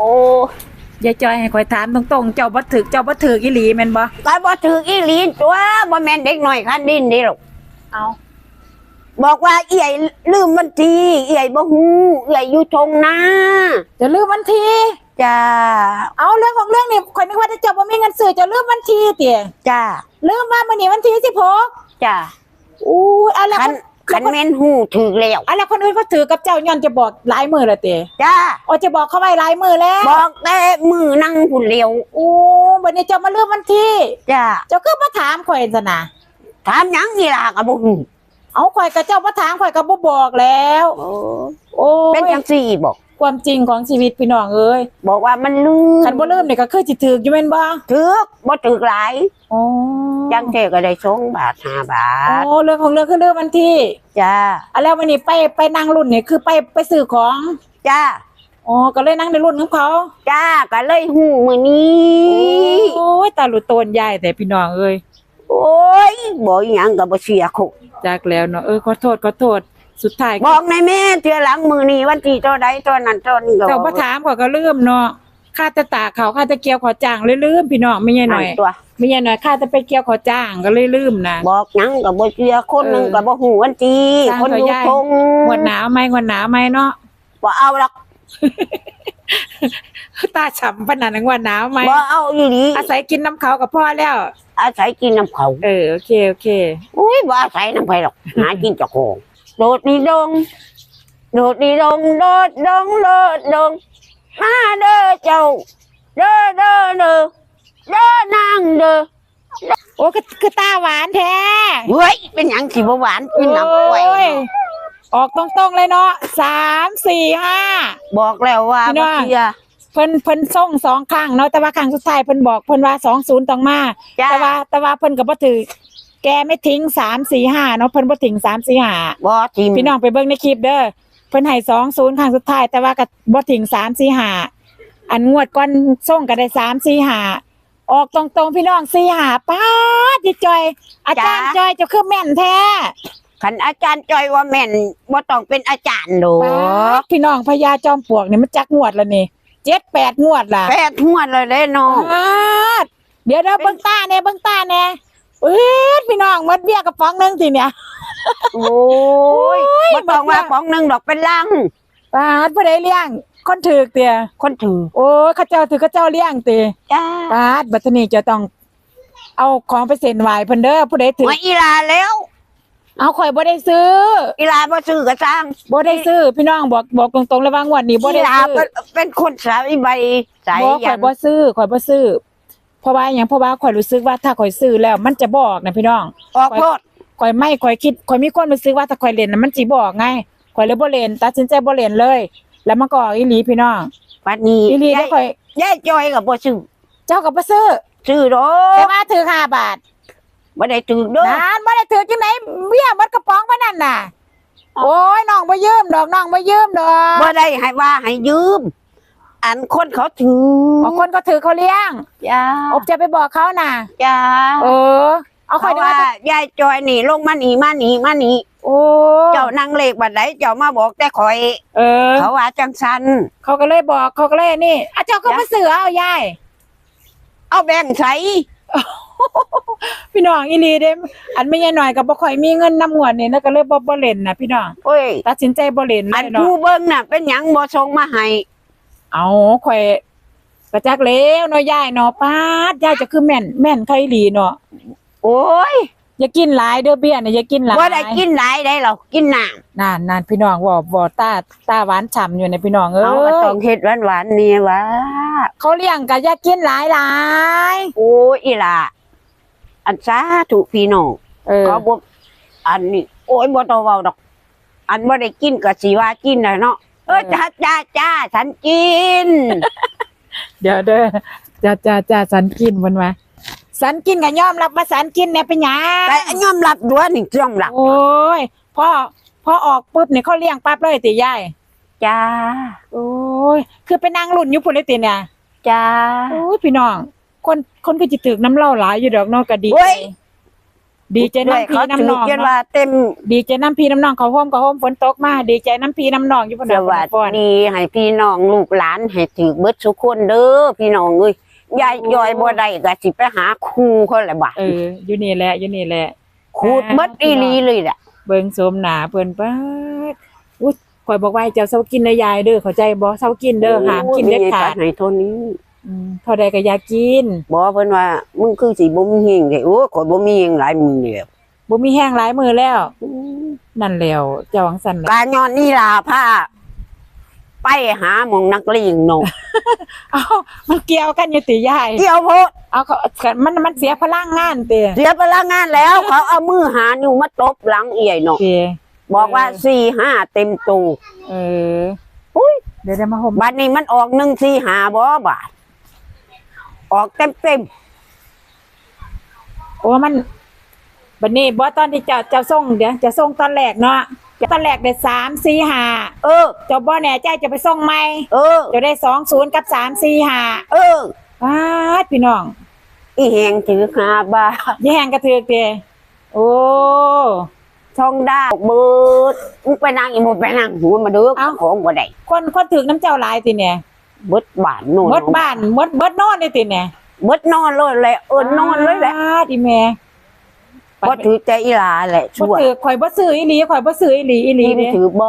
โอ้ยายจอยให้ข่อยถามตรงๆ เจ้าบ่ถึกเจ้าบ่ถึกอีหลีแม่นบ่ก็บ่ถืออีหลีตัวบ่แม่นเด็กน้อยคันดินนี่หรอกเอาบอกว่าเอี่ยลืมวันทีเอี่ยบ่ฮู้เอี่ยอยู่ทงนาจะลืมวันทีจ้าเอาเรื่องของเรื่องนี่ข่อยนึกว่าเจ้าบ่มีเงินซื้อเจ้าลืมวันทีติจ้าลืมว่ามื้อนี้วันที่16จ้าอู้อะแล้วคัน คนคันแม่นฮู้ถูกแล้วอะแล้วคนอื่นเขาถือกับเจ้าย้อนจะบอกหลายมื้อแล้วติจ้าอ๋อจะบอกเขาไว้หลายมื้อแล้วบอกแต่มือนั่งผู้เลียวอู้บัดนี้เจ้ามาลืมวันที่จ้าเจ้าคือมาถามข่อยซะนะถามหยังอีหล่ะก็บ่ฮู้เอาข่อยกับเจ้ามาถามข่อยก็บ่บอกแล้วโอ้โอ้ยเป็นจังซี่บอก ความจริงของชีวิตพี่น้องเอ้ยบอกว่ามันลืมคันบ่ลืมนี่ก็คือสิถืออยู่แม่นบ่ถือบ่ถือหลายอ๋อจังเทก็ได้สองบาทห้าบาโอ้ทเรื่องของเรื่องคือเรื่องวันที่จ้าอะแล้ววันนี้ไปไปนั่งรุ่นนี่คือไปไปซื้อของจ้าอ๋อก็เลยนั่งในรุ่นของเขา จ้าก็เลยหูมือนี้โอ้ยตาหลุดโตนใหญ่แต่พี่น้องเอ้ยโอ้ยบอกอหยังก็บ่เสียคุจากแล้วเนาะเออขอโทษขอโทษ สุดท้ายบอกในายแม่เทื่อหลังมือนี้วันที่เท่าใดเท่านั้นเท่านี้ก็เจ้าบ่ถามเขาก็ลืมเนาะค่าแตะตากเขาค่าแตะเกี่ยวขอจ้างเลยลืมพี่น้องไม่ใช่หน่อยตัวไม่ใช่หน่อยค่าแตะไปเกี่ยวขอจ้างก็เลยลืมนะบอกหยังก็บ่เสียคนหนึงเออก็บ่ฮู้วันที่สร้างคนอยู่ตัวใหญ่ทงงวดหนาวไหมงวดหนาวไหมเนาะบ่เอาหรอกตาฉ่ำปานนั้นงวดหนาวไหมบ่เอาอีหลีอาศัยกินน้ำเขากับพ่อแล้ว อาศัยกินน้ำเขาเออโอเคโอเคอุ้ยบ่อาศัยน้ำไผหรอกหากินเจ้าของ โดดนี่ดง โดดนี่ดง โดดดงโดดดง มาเด้อเจ้า เด้อเด้อเด้อเด้อนางเด้อโอ้คือคือตาหวานแท้เฮ้ยเป็นหยังสิบ่หวานกินน้ำกล้วยโอ้ออกตรงๆเลยเนาะสามสี่ห้า บอกแล้วว่าพี่น้บ่อง เชื่อเพิ่นเพิ่นส่งสองครั้งเนาะแต่ว่าครั้งสุดท้ายเพิ่นบอกเพิ่นว่าสองศูนย์ต้องมา จ้าแต่ว่าแต่ว่าเพิ่นก็บ่ถือ แกไม่ทิ้งสามสี่ห้าเนาะเพิ่นบ่ทิ้งสามสี่ห้าบ่ทิมพี่น้องไปเบิ่งในคลิปเด้อเพิ่นให้สองศูนย์ครั้งสุดท้ายแต่ว่าก็บ่ทิ้งสามสี่ห้าอันงวดก่อนส่งก็ได้สามสี่ห้าออกตรงๆพี่น้องสี่ห้าป้าดจิจอย อาจารย์จอยเจะคือแม่นแท้คันอาจารย์จอยว่าแม่นบ่ต้องเป็นอาจารย์โดป๊าดพี่น้องพญาจอมปลวกนี่มันจักงวดแล้วนี่เจ็ดแปดงวดล่ะแปดหัวดเลยเด้น้องป๊าดเดี๋ยวเดี๋ยวเบิ่งตาแน่เบิ่งตาแน่ เอ้ยพี่น้องหมดเบี้ยกระป๋องหนึงทีเนี่ย โอ้ยบ่ต้องว่าของหนึงดอกเป็นลังป๊าดผู้ใดเลี้ยง คนถือกเตียคนถือโอ้ยเข้าเจ้าถือเข้าเจ้าเลี้ยงเตียจ้าป๊าดบัดนี้จะต้อง เอาของไปเซ็นไหวเพิ่นเด้อผู้ใดถือว่าอีลาแล้ว เอาข่อยบ่ได้ซื้ออีลาบ่ซื้อก็สร้างบ่ได้ซื้อ พี่น้องบอกบอกตรงๆเลยว่างวดนี้บ่อีได้ลาซื้อเป็นคนสายใบสายบ่ข่ยัอยนบ่ซื้อข่อยบ่ซื้อ เพราะว่าหยังเพราะว่าข่อยรู้สึกว่าถ้าข่อยซื้อแล้ว มันจะบอกนะพี่น้องออกโทษข่อยไม่ข่อยคิดข่อยมีความรู้สึกว่าถ้าข่อยเล่นน่ะมันสิบอกไงข่อยเลยบ่เล่นตัดสินใจบ่เล่นเลย แล้วมันก็ออกอีหลีพี่น้องปัดนี้อีหลีได้ยายข่อยยายจอยก็บ่ซื้อเจ้าก็บ่ซื้อซื้อดอแต่กว่าถือ5บาทบ่ได้ถือเด้อนานบ่ได้ถือจังไหนเบี้ยหมดกระป๋องปานนั้นน่ะโอ้ยน้องบ่ยืมดอกน้องบ่ยืมดอกบ่ได้ให้ว่าให้ยืม อันคนเขาถือเอาคนก็ถือเขาเลี้ยงจ้าอบจะไปบอกเขาน่ะจ้าเออ เอาเพข่อยราะดูว่าว่ายายจอยนี่ลงมานี่มานี่มานี่โอ้เจ้านางเลขบัดใดเจ้ามาบอกแต่ข่อย เออ เขาว่าจังซันเขาก็เลยบอกเขาก็เลยนี่อาเจ้าก็มาเสือเอายายเอาแบ่งใส่พี่น้องอีหลีเด้อันไม่ใช่หน่อยก็บ่ค่อยมีเงินนำงวดนี่แล้วก็เลยบ่บ่เล่นน่ะพี่น้องโอ้ยตัดสินใจบ่เล่นเลอันยเนาะผู้เบิ่งน่ะเป็นหยังบ่ส่งมาให้ เอาข่อยกระจักแล้วเนาะยายเนาะป๊าดยายจะคือแม่นแม่นใครอีหลีเนาะโอ้ยอย่ากินหลายเด้อเบี้ยน่ะอย่ากินหลายบ่ได้กินหลายได้หรอกกินน้ำนานนานพี่น้องบ่บ่ตาตาหวานฉ่ำอยู่ในะพี่น้องเอ้เอาก็ต้อยงเฮ็ดหวานๆนี่ว่าเขาเลี้ยงก็อย่ากินหลายหลายโอ้ยอีหล่ะอันสาธุพี่น้องเออเขาบ่อันนี้โอ้ยบ่ต้องเว้าดอก อันบ่ได้กินก็สิว่ากินน่ะเนาะเออจ้าจ้าจ้าฉันกิน เดี๋ยวเด้อจ้าจ้าจ้าสันกินมันมาสันกินก็ยอมรับว่าสันกินเนี่ยเป็นหยังแต่ยอมรับด้วยนี่ยอมรับโอ้ยพอพอออกปุ๊บเนี่ยเขาเลี้ยงปั๊บเลยติยายจ้าโอ้ยคือไปนั่งรุ่นอยู่พุ่นเลยติเนี่ยจ้าโอ้ยพี่น้อง คนคนก็จะตึกน้ำเหล่าหลายอยู่ดอกเนอกก็ดีเว้ย ดีใจน้ำพี่เขาน้ำถืนอองเขียนเนาะว่าเต็มดีใจน้ำพี่น้ำนองเขาโฮมเขาโฮมฝนตกมาดีใจน้ำพี่น้ำนองอยู่พนสมวัสพรดีให้พี่น้องลูกหลานให้ถือเบิดทุกคนเด้อพี่น้องเอ้ยยายจอยบ่ได้ก็สิไปหาครูเขาแหละบ่ะเอออยู่นี่แหละอยู่นี่แหละขูดเบิดอีหลีเลยล่ะเบิ่งโสมหนาเพิ่นป้าดอุ้ยข่อยบอกว่าให้เจ้าเซากินนะยายเด้อเข้าใจบ่เซากินเด้อห้ามกินเด็ดขาดให้เท่านี้ อืมเท่าใดก็อย่ากินบอกเพิ่นว่ามึงคือสิบ่มีเฮงเด้โอ้ข่อยบ่มีเฮงหลายมือแล้วบ่มีแห้งหลายมือแล้ว นั่นแล้วเจ้าวังสันแหละการย้อนนี่ล่ะพาไปหาหมองนักเลงเนาะเอ้ามันเกี่ยวกันอยู่ติยายเกี่ยวโพดเอาเขามันมันเสียพลังงานเตะเสียพลังงานแล้ว เขาเอามือหานิ้วมาตบหลังเอี่ยเนาะเตะบอกว่าสี่ห้าเต็มตูเอออุ้ยเดี๋ยวได้มาห่มบัดนี้มันออกหนึ่งสี่หาบ่บาท ออกเต็มเต็มโอ้มันบัดนี้บ่ตอนที่เจ้าเจ้าส่งเดี๋ยวจะส่งตอนแรกเนาะตอนแรกได้สามสี่ห้าเออเจ้าบ่แน่ใจจะไปส่งไหมเออเจะได้สองศูนย์กับสามสี่ห้าเออว้าดพี่น้อง อีแหงถือหาบาทอย่าแห้งกระเทือกเตะโอ้ช่องดาวเบิดมึงไปนั่งอีหมดไปนั่งหัวมาเด้อของบ่ได้คนคนถึกน้ำเจ้าหลายติเนี่ย เบิดบ้านโน่นหมดบ้านหมดเบิดนอนเลยติเนี่ยเบิดนอนเลยแหละเอิ้นนอนเลยแหละว้าดอีแม่บ่ถือใจอีหลาแหละบ่ชั่วถือข่อยบ่ซื้ออีหลีข่อยบ่ซื้ออีหลีอีหลียิ้มเด้ถือบ่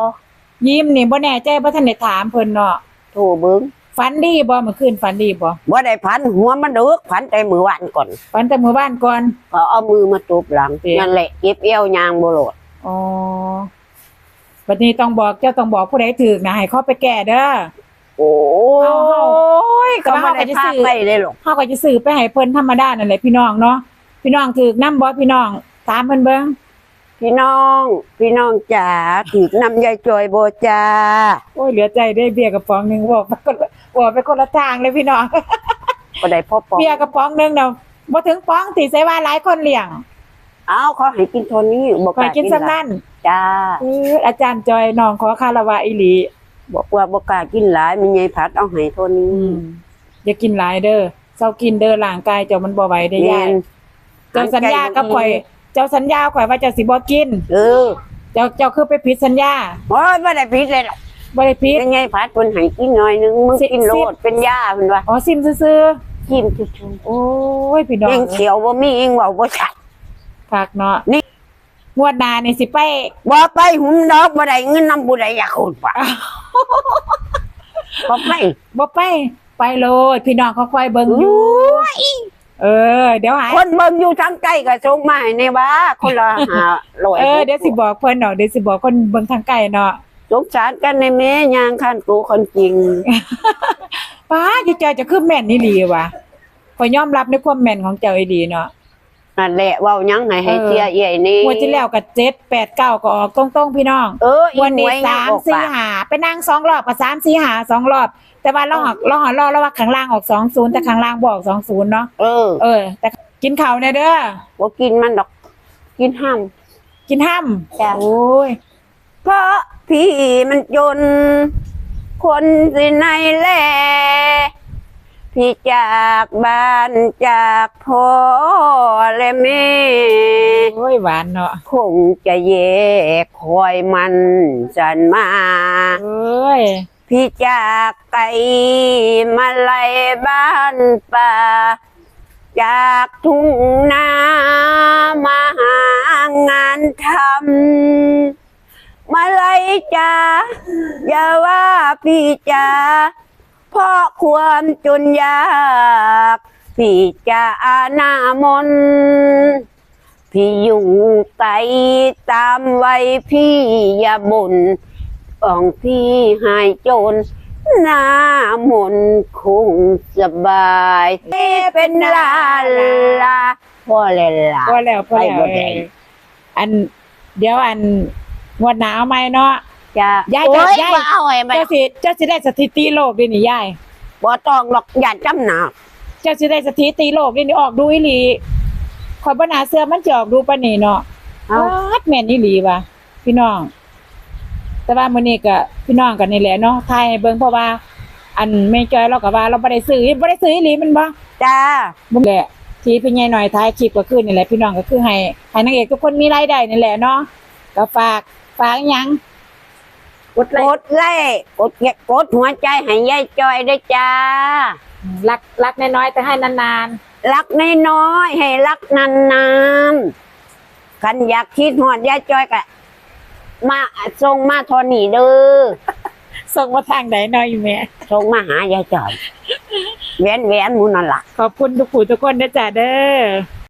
ยิ้มนี่บ่แน่ใจบ่ทันได้ถามเพิ่นเนาะโทรเบิ่งฝันดีบ่เมื่อคืนฝันดีบ่บ่ได้พันหัวมันเด้อพันแต่มือวานก่อนฝันแต่มื้อบ้านก่อนเขาเอามือมาตบหลังเอ๊ะนั่นแหละเก็บเอวยางบ่โหลดอ๋อบัดนี้ต้องบอกเจ้าต้องบอกผู้ใดถูกนะให้เขาไปแก้เด้อ โอ้เอาเฮายก็บ่ได้พาไปเลยหรอกเฮาก็จะซื้อไปให้เพิ่นธรรมดานั่นแหละพี่น้องเนาะพี่น้องถูกนํบ่พี่น้องถามเพิ่นเบิ่งพี่น้อง พี่น้องจ๋าถือนำยายจอยโบจ้าโอ้ยเหลือใจได้เบียร์กระป๋องหนึงบอกไปคนละบอกไปคนละทางเลยพี่น้องบ่ได้พ่อปอเบียร์กระป๋องหนึงเนาะบ่ถึงป๋องติใส่ว่าหลายคนเลี้ยงเอ้าเขาให้กินเทนนี้บอกข่อยกินซำนั้นจ้าเอออาจารย์จอยน้องขอคารวะอีหลี บอกว่าบ่กล้ากินหลายมีไงพัดเอาให้เทนนี้อืมอย่ากินหลายเด้อเจ้ากินเด้อร่างกายเจ้ามันบ่ไหวได้แม่ยายนเจ้าสัญญากับข่อย เจ้าสัญญาข่อยว่าเจ้าสิบ่กิน เออ เจ้าเจ้าคือไปผิดสัญญาโอ้ยบ่ได้ผิดเลยหรอกบ่ได้ผิดยังไงพัดเพิ่นให้กินหน่อยนึงมึงสิกินโลดเป็นยาเพิ่นว่าอ๋อซิมซื่อกินซื่อๆโอ้ยพี่น้ๆองเองเขียวบ่มีเองเว้าบ่ชัดฝากเนาะนี่ งวดหน้านี่สิไป บ่ไปหุ่มดอกบ่ได้เงินนำผู้ใดอยากคนปะบ่ไปบ่ไป ไปโลดพี่น้องเขาคอยเบิ่งอยู่ เออ เดี๋ยวหายคนเบิ่งอยู่ทางใกล้ก็ส่งมาให้ในว่าคนละหาร้อยเออเดี๋ยวสิบอกเพิ่นเนาะเดี๋ยวสิบอกคนเบิ่งทางไกลเนาะสงสารกันในแม่ยางคันกูคนจริงป้าจิเจ้าจะคือแม่นนี่หลีว่ะข่อยยอมรับในความแม่นของเจ้าอีหลีเนาะ นั่นแหละเว้ายังให้ให้เออเสียเอี่ยนี่งวดที่แล้วก็เจ็ดแปดเก้าก็ออกตรงๆพี่น้องเอออีวันหนี้วยสามออกสี่ปากหาไปนั่งสองรอบกับสามสี่หาสองรอบ แต่ว่าเราหักเราหักรอบแล้วว่าข้างล่างออกสองศูนย์แต่ข้างล่างบอกสองศูนย์เนาะเออเออ แต่กินข้าวเนี่ยเด้อบ่กินมันดอก กินห้าม กินห้จ้ะำโอ้ยเพราะพี่มันจนคนสิในแล พี่จากบ้านจากพ่อและแม่โอ้ยหวานเนาะคงจะแยกคอยมันสันมาเอ้ยพี่จากไกลมาไล่บ้านป่า จากทุ่งนา มาหางานทำมาไล่จ้าอย่าว่าพี่จ้า เพราะความจนยากพี่จะอาหน้ามนต์พี่อยู่ไกลตามไว้พี่อย่าบ่นของพี่หายโจรหน้ามนต์คงสบายเป็นลาลาพ่อเลยล่ะพอแล้วพอแล้วไปบ่ได้เอออันเดี๋ยวอันงวดหนาวไหมเนาะ จะยายโอ้ยยายบ่เอาไอ้ไปเจ้าสิเจ้าสิได้สถิติโลกดินี่ยายบ่ต้องหรอกอย่าจำหนาเจ้าสิได้สถิติโลกดินี่ออกดูอีหลีข่อยบ่น่าเชื่อมันจะออกดูปานนี้เนาะเอาวัดแม่นอีหลีว่ะพี่น้อง แต่ว่ามื้อนี้ก็พี่น้องกันนี่แหละเนาะทายให้เบิ่งเพราะว่า อันแม่จอยเราก็ว่าเราบ่ได้ซื้อบ่ได้ซื้ออีหลีแมันบ่ จ้าบ่แหละที่พี่ใหญ่หน่อยท้ายคลิปก็คือนี่แหละพี่น้องก็คือให้ให้นางเอกทุกคนมีรายได้นี่แหละเนาะก็ฝากฝากอิหยัง กดไลกค์ดไล่กดกดหัวใจให้ยายจอยด้วยจ้า รักรักน้อยๆแต่ให้นานรักน้อยๆให้รักนานๆคันอยากคิดหอดยายจอยกะมาส่งมาโทอนี่เด้อๆส่งมาทางไหนหน่อยแม่ส่งมาหายายจอยแหวนแหวนๆหมูนั่นล่ะ ขอบคุณทุกผู้ทุกคนนะจ๊ะเด้อ